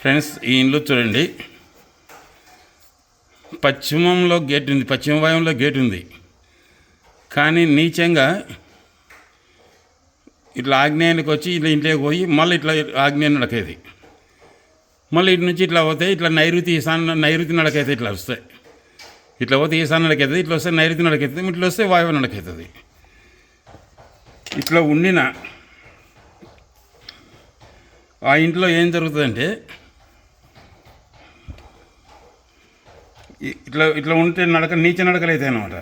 Friends ఈ ఇండ్లు చూడండి. పశ్చిమంలో గేట్ ఉంది పశ్చిమ వాయువులో గేట్ ఉంది. కానీ నీచంగా ఇట్లా ఆగ్నేయానికి వచ్చి ఇట్లా ఇంట్లోకి పోయి మళ్ళీ ఇట్లా ఆగ్నేయం నడకేది. మళ్ళీ ఇటు నుంచి ఇట్లా పోతే ఇట్లా నైరుతి ఈశాన్య నైరుతి నడకైతే ఇట్లా వస్తాయి ఇట్లా పోతే ఈశాన్య నడకైతుంది ఇట్లా వస్తే నైరుతి నడకైతుంది ఇట్లా వస్తే వాయువు నడకైతుంది ఇట్లా ఉండిన ఆ ఇంట్లో ఏం జరుగుతుందంటే ఇట్లా ఇట్లా ఉంటే నడక నీచ నడకలు అవుతాయి అన్నమాట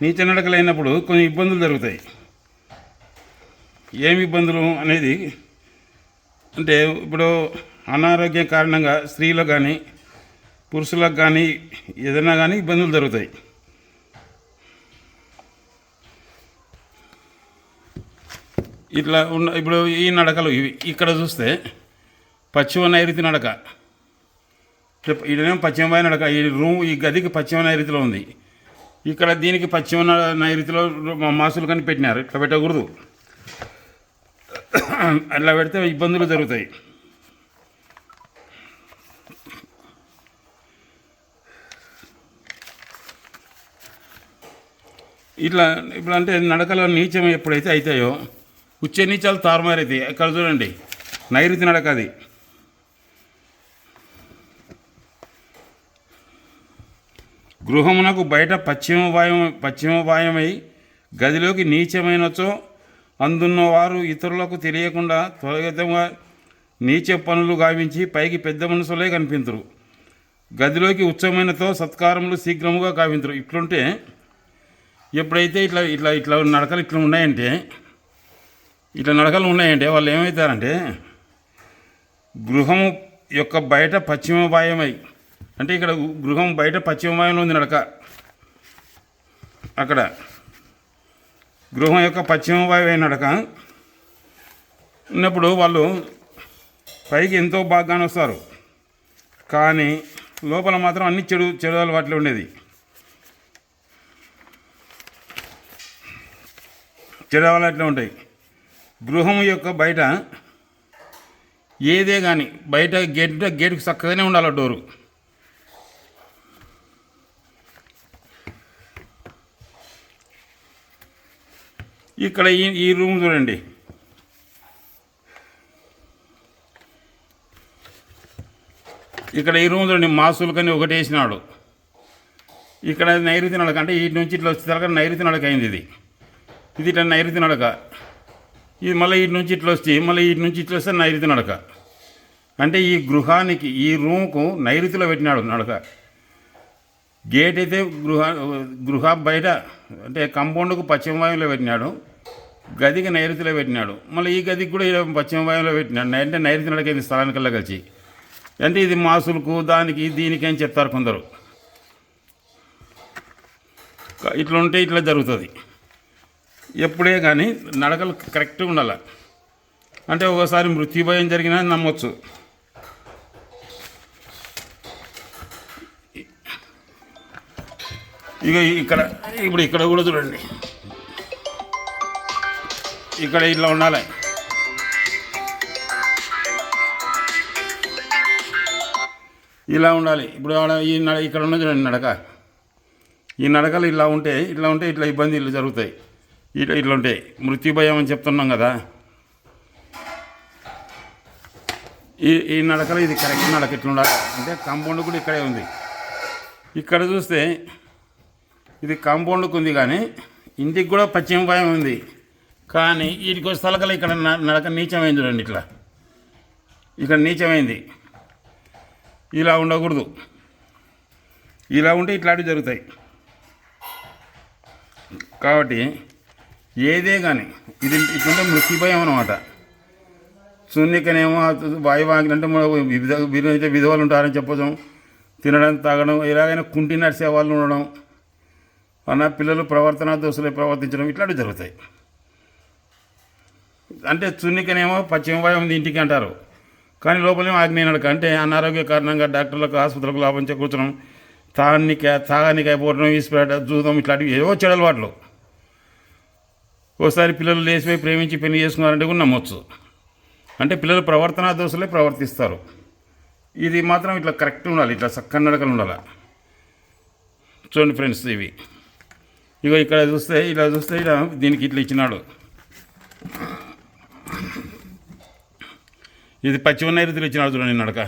నీచ నడకలు అయినప్పుడు కొన్ని ఇబ్బందులు జరుగుతాయి. ఏమి ఇబ్బందులు అనేది అంటే ఇప్పుడు అనారోగ్యం కారణంగా స్త్రీలకు కానీ పురుషులకు కానీ ఏదైనా కానీ ఇబ్బందులు జరుగుతాయి. ఇట్లా ఉన్న ఇప్పుడు ఈ నడకలు ఇవి ఇక్కడ చూస్తే పశ్చిమ నైరుతి నడక. ఇదేమో పశ్చిమ నడక ఈ రూమ్ ఈ గదికి పశ్చిమ నైరుతిలో ఉంది. ఇక్కడ దీనికి పశ్చిమ నైరుతిలో మా- మాసులు కానీ పెట్టినారు. ఇట్లా పెట్టకూడదు. అట్లా పెడితే ఇబ్బందులు జరుగుతాయి. ఇట్లా ఇప్పుడు అంటే నడకలో నీచం ఎప్పుడైతే అవుతాయో ఉచ్చ నీచాలు తారుమారైతాయి. అక్కడ చూడండి? నైరుతి నడక అది. గృహమునకు బయట పశ్చిమ వాయు పశ్చిమ వాయమై గదిలోకి నీచమైనచో అందున్నవారు ఇతరులకు తెలియకుండా త్వరితంగా నీచ పనులు గావించి పైకి పెద్ద మనుషులే కనిపించరు గదిలోకి ఉచ్చమైనతో సత్కారములు శీఘ్రముగా గావించరు ఇట్లుంటే ఎప్పుడైతే ఇట్లా ఇట్లా ఇట్లా నడకలు ఇట్లా ఉన్నాయంటే ఇట్లా నడకలు ఉన్నాయంటే వాళ్ళు ఏమవుతారంటే గృహము యొక్క బయట పశ్చిమ వాయమై అంటే ఇక్కడ గృహం బయట పశ్చిమవాయువులో ఉంది నడక. అక్కడ. గృహం యొక్క పశ్చిమ వాయువు నడక. ఉన్నప్పుడు వాళ్ళు పైకి ఎంతో బాగానే వస్తారు. కానీ లోపల మాత్రం అన్ని చెడు చెడు అలవాట్లు ఉండేది. చెడు అలవాట్లు ఉంటాయి. గృహం యొక్క బయట ఏదే కానీ బయట గేట్ ఉంటే గేటుకు చక్కగానే ఉండాలి ఆ డోరు. ఇక్కడ ఈ ఈ రూమ్ చూడండి. ఇక్కడ ఈ రూమ్ చూడండి మాసులు కానీ ఒకటి వేసినాడు ఇక్కడ నైరుతి నడక అంటే ఇటు నుంచి ఇట్లా వచ్చేదాకా నైరుతి నడక అయింది ఇది. ఇది ఇట్లా నైరుతి నడక ఇది మళ్ళీ ఇటు నుంచి ఇట్లా వస్తే మళ్ళీ ఇటు నుంచి ఇట్లా వస్తే నైరుతి నడక అంటే ఈ గృహానికి ఈ రూమ్కు నైరుతిలో పెట్టినాడు నడక. గేట్ అయితే గృహ గృహ బయట అంటే కంపౌండ్కు పశ్చిమ వాయువులో పెట్టినాడు. గదికి నైరుతిలో పెట్టినాడు. మళ్ళీ ఈ గదికి కూడా పశ్చిమ వాయువులో పెట్టినాడు. అంటే నైరుతి నడకైంది స్థలానికల్లా కలిసి. అంటే ఇది మాసులకు దానికి దీనికి అని చెప్తారు కొందరు. ఇట్లా ఉంటే ఇట్లా జరుగుతుంది. ఎప్పుడే కానీ నడకలు కరెక్ట్గా ఉండాలి. అంటే ఒకసారి మృత్యుభయం జరిగినా నమ్మొచ్చు. ఇక ఇక్కడ ఇప్పుడు ఇక్కడ కూడా చూడండి. ఇక్కడ ఇట్లా ఉండాలి. ఇలా ఉండాలి. ఇప్పుడు ఆడ ఈ నడ ఇక్కడ ఉన్న చూడండి నడక. ఈ నడకలు ఇలా ఉంటే ఇట్లా ఉంటే ఇట్లా ఇబ్బందులు జరుగుతాయి. ఇట్లా ఇట్లా ఉంటాయి మృత్యుభయం అని చెప్తున్నాం కదా. ఈ ఈ నడకలు ఇది కరెక్ట్ నడక ఇట్లా ఉండాలి. అంటే కాంపౌండ్ కూడా ఇక్కడే ఉంది. ఇక్కడ చూస్తే ఇది కాంపౌండ్కి ఉంది కానీ ఇంటికి కూడా పశ్చిమ భయం ఉంది. కానీ వీటికి స్థలకలు ఇక్కడ నడక నీచమైంది చూడండి ఇట్లా. ఇక్కడ నీచమైంది. ఇలా ఉండకూడదు. ఇలా ఉంటే ఇట్లాంటివి జరుగుతాయి. కాబట్టి ఏదే కానీ ఇది ఇట్లుంటే మృత్యుభయం అనమాట శూన్యకనేమో వాయువాగ్ని అంటే మన విధ విధ అయితే విధవలు ఉంటారని చెప్పడం తినడం తాగడం ఎలాగైనా కుంటి నడిసే వాళ్ళు ఉండడం. మన పిల్లలు ప్రవర్తన దోషులే ప్రవర్తించడం ఇట్లాంటివి జరుగుతాయి. అంటే చున్నికనేమో పశ్చిమ వాయు ఉంది ఇంటికి అంటారు. కానీ లోపలేమో ఆగ్నేయ నడక. అంటే అనారోగ్య కారణంగా డాక్టర్లకు ఆసుపత్రులకు లాభం చేకూర్చడం తాగానికి తాగానికి అయిపోవడం ఈస్ప్రేట్ జూదం ఇట్లాంటివి ఏవో చెడలు వాటిలో ఓసారి పిల్లలు లేచిపోయి ప్రేమించి పెళ్ళి చేసుకున్నారంటే కూడా నమ్మొచ్చు. అంటే పిల్లలు ప్రవర్తనా దోషులే ప్రవర్తిస్తారు. ఇది మాత్రం ఇట్లా కరెక్ట్ ఉండాలి. ఇట్లా చక్కని నడకలు ఉండాలి. చూడండి ఫ్రెండ్స్ ఇవి. ఇగో ఇక్కడ చూస్తే ఇలా చూస్తే ఇలా దీనికి ఇట్లా ఇచ్చినాడు. ఇది పశ్చిమ నైరుతిలో ఇచ్చినాడు చూడండి నడక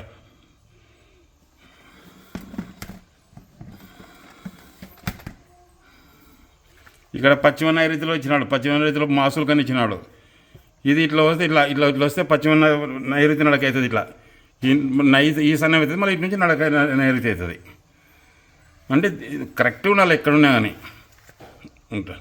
ఇక్కడ పశ్చిమ నైరుతిలో ఇచ్చినాడు పశ్చిమ నైరుతిలో మాసులు కానీ ఇచ్చినాడు. ఇది ఇట్లా వస్తే ఇట్లా ఇట్లా ఇట్లా వస్తే పశ్చిమ నైరుతి నడక అవుతుంది ఇట్లా. ఈ నై ఈ సన్నం అవుతుంది మళ్ళీ ఇటు నుంచి నడక నైరుతి అవుతుంది. అంటే కరెక్ట్గా ఉండాలి ఎక్కడున్నా కానీ. Un gran